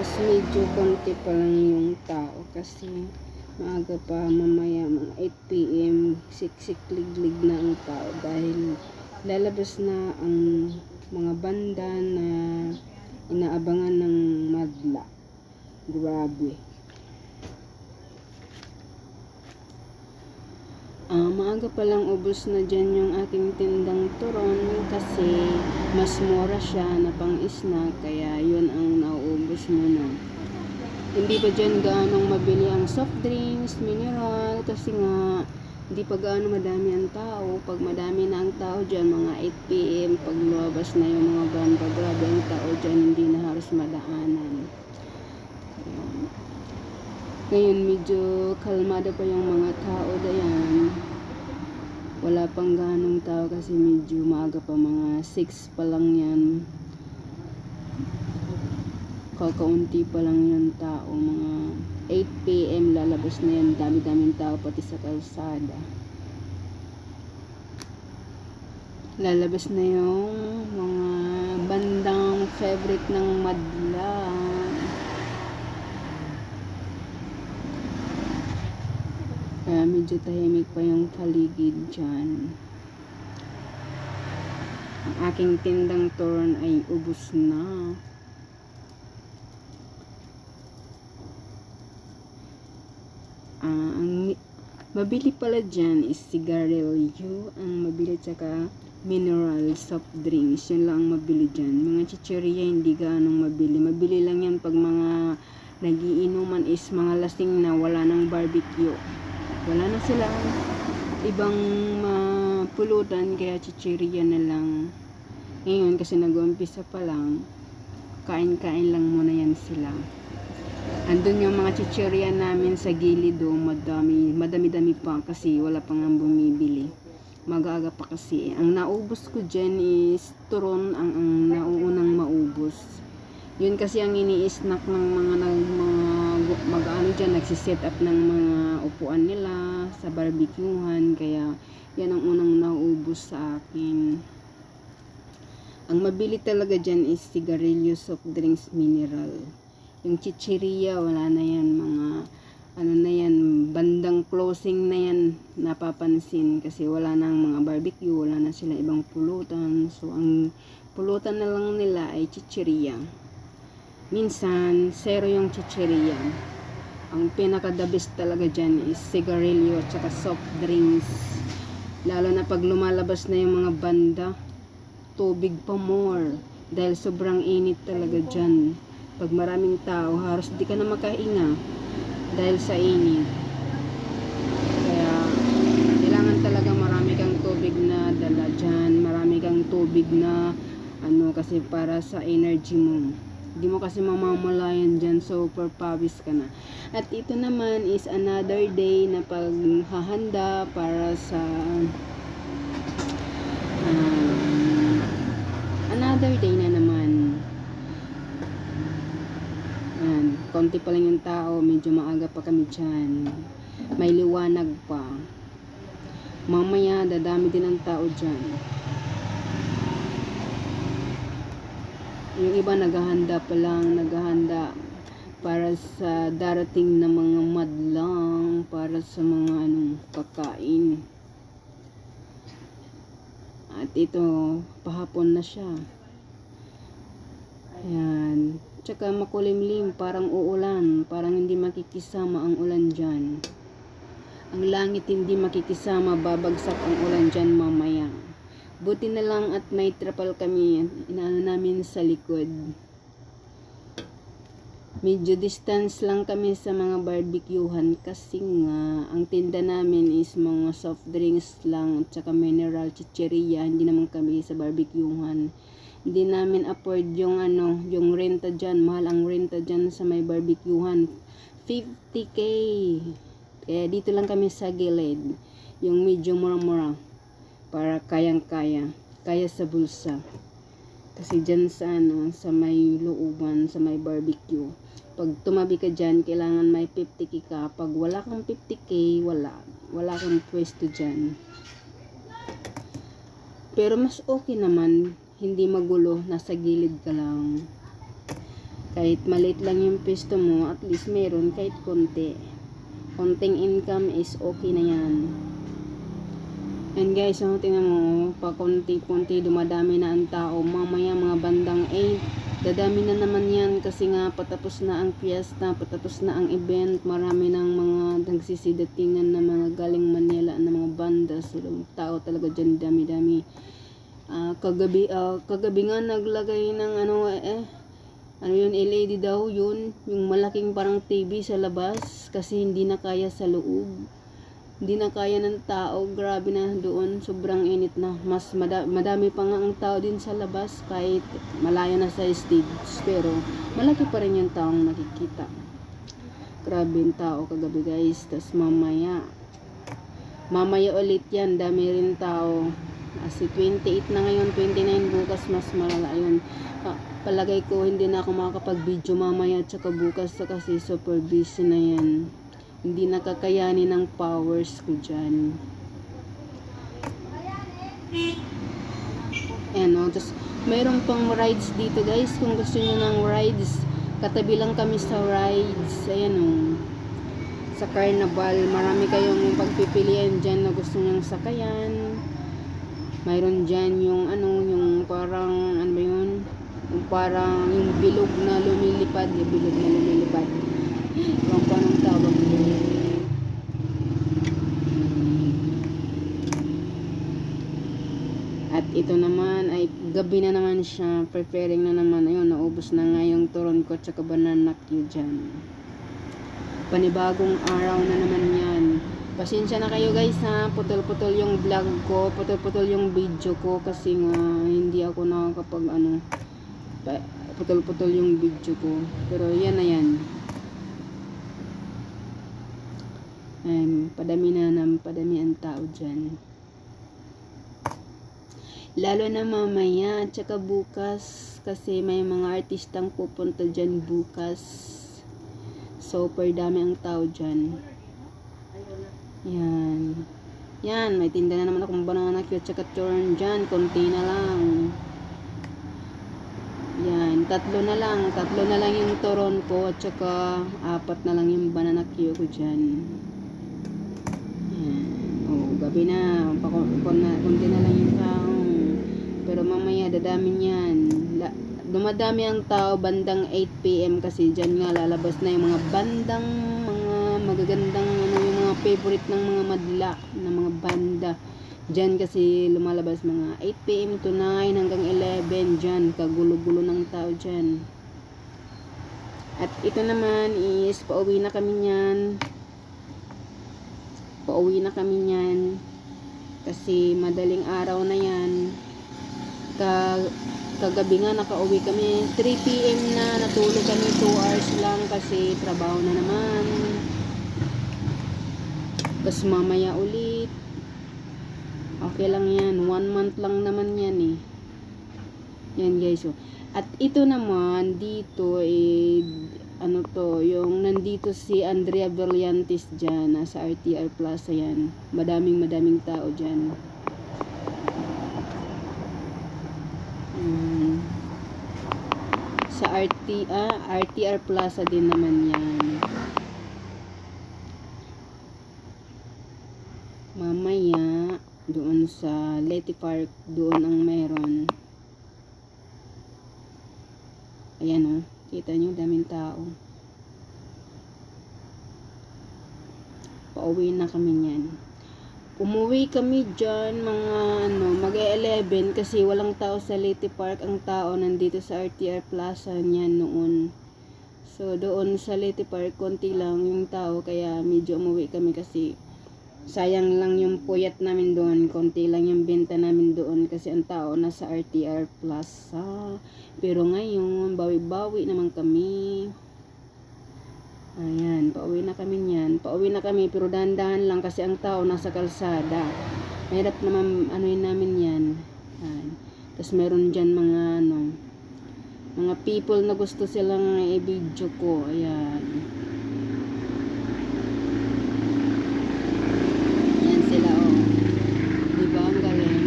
bukas medyo konti pa lang yung tao kasi maaga pa mamaya mga 8pm siksik-liglig na ang tao dahil lalabas na ang mga banda na inaabangan ng madla. Grabe. Ah, maaga pa lang ubos na dyan yung aking tindang turon kasi mas mura siya na pang snack kaya yun ang nauubos muna. Hindi pa dyan gaanong mabili ang soft drinks, mineral kasi nga hindi pa gaano madami ang tao. Pag madami na ang tao dyan, mga 8pm, pag lumabas na yung mga banda, grabe ang tao dyan, hindi na halos madaanan. Ayan. Ngayon, medyo kalmado pa yung mga tao dayan. Wala pang ganong tao kasi medyo maaga pa, mga 6 pa lang yan. Kakaunti pa lang yung tao, mga 8pm lalabas na yan, dami-daming tao pati sa kalsada. Lalabas na yung mga bandang favorite ng madla. Kaya medyo tahimik pa yung paligid dyan. Ang aking tindang turon ay ubos na. Ah, ang mabili pala dyan is sigarilyo. Ang mabili tsaka mineral soft drinks. Yun lang ang mabili dyan. Mga chicheria hindi gaanong mabili. Mabili lang yan pag mga nagiinuman is mga lasing na wala ng barbecue. Wala na silang ibang mapulutan kaya chicheria na lang. Ngayon kasi nag-umpisa pa lang, kain-kain lang muna yan sila. Andun yung mga chicheria namin sa gilid do, madami, madami-dami pa kasi wala pang ang bumibili. Mag-aaga pa kasi. Ang naubos ko dyan is turon ang, ang nauunang maubos. Yun kasi ang ini-snack ng mga nag mga mag-ano dyan, nagsiset up ng mga upuan nila sa barbecuehan kaya yan ang unang nauubos sa akin. Ang mabili talaga dyan is sigarilyo, soft drinks, mineral. Yung chicheria, wala na yan. Mga, ano na yan, bandang closing na yan, napapansin. Kasi wala na mga barbecue, wala na sila ibang pulutan. So, ang pulutan na lang nila ay chicheria. Minsan, zero yung chicheria. Ang pinaka-the best talaga dyan is sigarilyo at soft drinks. Lalo na pag lumalabas na yung mga banda, tubig pa more. Dahil sobrang init talaga dyan. Pag maraming tao, halos di ka na makahinga dahil sa init. Kaya, kailangan talaga marami kang tubig na dala dyan. Marami kang tubig na ano kasi para sa energy mo. Hindi mo kasi mamamalayan dyan, so pawis ka na. At ito naman is another day na paghahanda para sa ah, another day na naman. Yan, konti pa lang yung tao, medyo maaga pa kami dyan. May liwanag pa. Mamaya, dadami din ang tao dyan. Yung iba naghahanda pa lang, naghahanda para sa darating na mga madlang, para sa mga anong kakain. At ito, pahapon na siya. Ayan. Tsaka makulimlim, parang uulan. Parang hindi makikisama ang ulan dyan. Ang langit hindi makikisama, babagsak ang ulan dyan mamaya. Buti na lang at may trapal kami, inaano namin sa likod. Medyo distance lang kami sa mga barbecuehan kasi nga ang tinda namin is mga soft drinks lang at saka mineral chicheria. Hindi naman kami sa barbecuehan. Hindi namin afford yung ano, yung renta dyan. Mahal ang renta dyan sa may barbecuehan. 50k. Kaya dito lang kami sa gilid. Yung medyo mura-mura. Para kayang-kaya. Kaya sa bulsa. Kasi dyan sa ano, sa may looban, sa may barbecue. Pag tumabi ka dyan, kailangan may 50k ka. Pag wala kang 50k, wala. Wala kang pwesto dyan. Pero mas okay naman, hindi magulo, nasa gilid ka lang. Kahit maliit lang yung pesto mo, at least meron kahit konti. Konting income is okay na yan. And guys, oh, tingnan mo, pa konti-konti dumadami na ang tao. Mamaya mga bandang 8, dadami na naman yan kasi nga patapos na ang fiesta, patapos na ang event. Marami ng mga nagsisidatingan na mga galing Manila na mga banda. So, tao talaga dyan, dami-dami. Ah, kagabi, ah, kagabi nga naglagay ng ano eh, ano yun, LED daw yun, yung malaking parang TV sa labas kasi hindi na kaya sa loob. Hindi na kaya ng tao, grabe na doon, sobrang init na. Mas mada- madami pa nga ang tao din sa labas kahit malaya na sa stage, pero malaki pa rin yung taong nakikita. Grabe yung tao kagabi guys, tas mamaya, mamaya ulit yan, dami rin tao. Kasi 28 na ngayon, 29 bukas, mas malala yun. Pa- palagay ko hindi na ako makakapag-video mamaya tsaka bukas sa kasi super busy na yan. Hindi nakakayanin ng powers ko dyan. Ayan o. Tapos, mayroon pang rides dito guys. Kung gusto nyo ng rides, katabi lang kami sa rides. Ayan o. Sa carnival, marami kayong pagpipilian dyan na gusto nyong sakayan. Mayroon dyan yung ano, yung parang, ano ba yun? Yung parang, yung bilog na lumilipad. Yung bilog na lumilipad. Yung pa anong tawag yun. At ito naman ay gabi na naman siya. Preparing na naman. Ayun, naubos na nga yung turon ko tsaka banana cue dyan. Panibagong araw na naman yan. Pasensya na kayo guys ha. Putol-putol yung vlog ko. Putol-putol yung video ko. Kasi nga hindi ako nakakapag ano. Putol-putol yung video ko. Pero yan na yan. Ayan, padami na nam, padami ang tao dyan. Lalo na mamaya, at saka bukas, kasi may mga artistang pupunta dyan bukas. Super dami ang tao dyan. Yan. Yan, may tinda na naman akong banana cue at saka turn dyan. Konti na lang. Yan, tatlo na lang. Tatlo na lang yung turon ko at saka apat na lang yung banana cue ko dyan. Yan. Oh, gabi na. Konti na lang yung tao. Pero mamaya dadami niyan. La, dumadami ang tao bandang 8pm kasi dyan nga lalabas na yung mga bandang mga magagandang ano yung mga favorite ng mga madla ng mga banda. Dyan kasi lumalabas mga 8pm to 9 hanggang 11 dyan. Kagulo-gulo ng tao dyan. At ito naman is pauwi na kami niyan. Pauwi na kami niyan. Kasi madaling araw na yan. Ka kagabi nga nakauwi kami 3 p.m. na natulog kami 2 hours lang kasi trabaho na naman. Tapos mamaya ulit. Okay lang yan. One month lang naman yan eh. Yan guys. Oh. At ito naman, dito eh, ano to, yung nandito si Andrea Berliantes dyan, nasa RTR Plaza yan. Madaming madaming tao dyan. Mm. Sa RT, ah, RTR Plaza din naman yan. Mamaya, doon sa Leti Park, doon ang meron. Ayan o, oh, kita nyo, daming tao. Pauwi na kami niyan. Umuwi kami dyan, mga ano, mag-11 kasi walang tao sa Leti Park. Ang tao nandito sa RTR Plaza niyan noon. So, doon sa Leti Park, konti lang yung tao. Kaya medyo umuwi kami kasi sayang lang yung puyat namin doon. Konti lang yung benta namin doon kasi ang tao nasa RTR Plaza. Pero ngayon, bawi-bawi naman kami. Ayan, pauwi na kami niyan. Pauwi na kami pero dahan-dahan lang kasi ang tao nasa kalsada. Mahirap naman ano yun namin yan. Ayan. Tapos meron dyan mga ano, mga people na gusto silang i-video ko. Ayan. Ayan sila oh. Diba ang galing?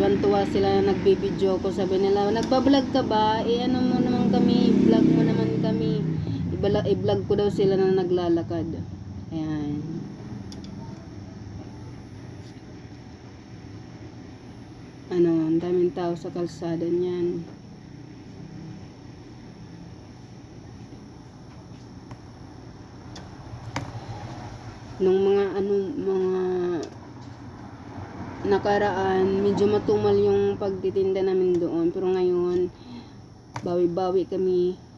Tuwan-tuwa sila na nagbibideo ko. Sabi nila, nagbablog ka ba? Eh ano mo namang kami, vlog mo naman i-vlog ko daw sila na naglalakad. Ayan. Ano, ang daming tao sa kalsada niyan. Nung mga ano, mga nakaraan, medyo matumal yung pagtitinda namin doon. Pero ngayon, bawi-bawi kami.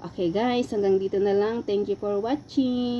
Okay guys, hanggang dito na lang. Thank you for watching.